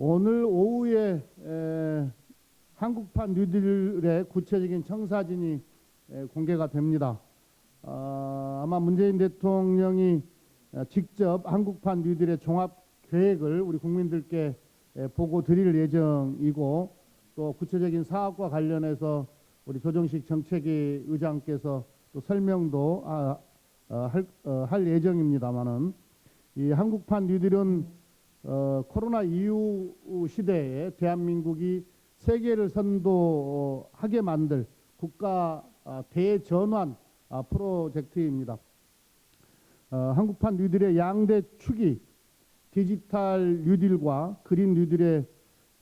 오늘 오후에 에, 한국판 뉴딜의 구체적인 청사진이 에, 공개가 됩니다. 어, 아마 문재인 대통령이 어, 직접 한국판 뉴딜의 종합 계획을 우리 국민들께 에, 보고 드릴 예정이고 또 구체적인 사업과 관련해서 우리 조정식 정책위 의장께서 또 설명도 아, 어, 할, 어, 할 예정입니다만은 이 한국판 뉴딜은 어, 코로나 이후 시대에 대한민국이 세계를 선도하게 만들 국가 아, 대전환 아, 프로젝트입니다. 어, 한국판 뉴딜의 양대 축이 디지털 뉴딜과 그린 뉴딜의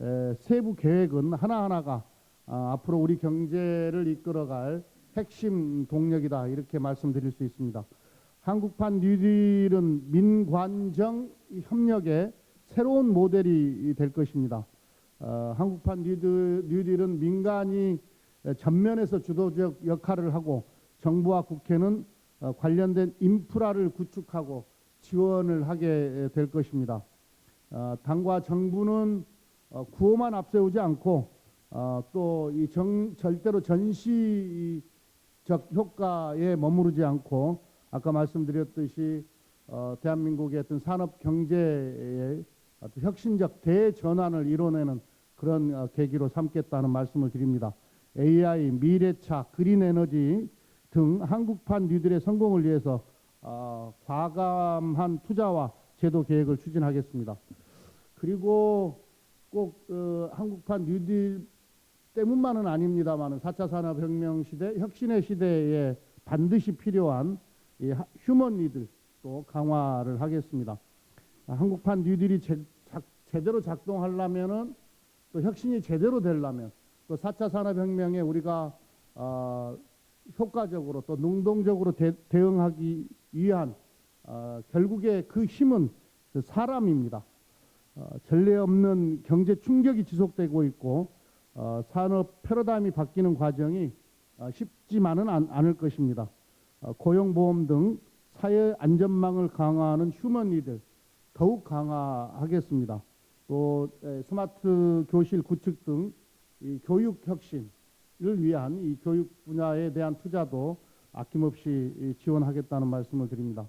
에, 세부 계획은 하나하나가 아, 앞으로 우리 경제를 이끌어갈 핵심 동력이다 이렇게 말씀드릴 수 있습니다. 한국판 뉴딜은 민관정 협력의 새로운 모델이 될 것입니다. 어, 한국판 뉴딜, 뉴딜은 민간이 전면에서 주도적 역할을 하고 정부와 국회는 어, 관련된 인프라를 구축하고 지원을 하게 될 것입니다. 어, 당과 정부는 어, 구호만 앞세우지 않고 어, 또이 절대로 전시적 효과에 머무르지 않고 아까 말씀드렸듯이 어, 대한민국의 어떤 산업 어떤 혁신적 대전환을 이뤄내는 그런 어, 계기로 삼겠다는 말씀을 드립니다. AI, 미래차, 그린 에너지 등 한국판 뉴딜의 성공을 위해서 어, 과감한 투자와 제도 계획을 추진하겠습니다. 그리고 꼭 어, 한국판 뉴딜 때문만은 아닙니다만은 4차 산업혁명 시대, 혁신의 시대에 반드시 필요한 휴먼 니들 또 강화를 하겠습니다. 아, 한국판 뉴딜이 제, 작- 제대로 작동하려면은 또 혁신이 제대로 되려면 또 4차 산업혁명에 우리가 어, 효과적으로 또 능동적으로 대, 대응하기 위한 어, 결국에 그 힘은 그 사람입니다. 어, 전례 없는 경제 충격이 지속되고 있고 어, 산업 패러다임이 바뀌는 과정이 어, 쉽지만은 않, 않을 것입니다. 어, 고용보험 등 사회 안전망을 강화하는 휴먼 리들 더욱 강화하겠습니다. 또 에, 스마트 교실 구축 등이 교육 혁신을 위한 이 교육 분야에 대한 투자도 아낌없이 이 지원하겠다는 말씀을 드립니다.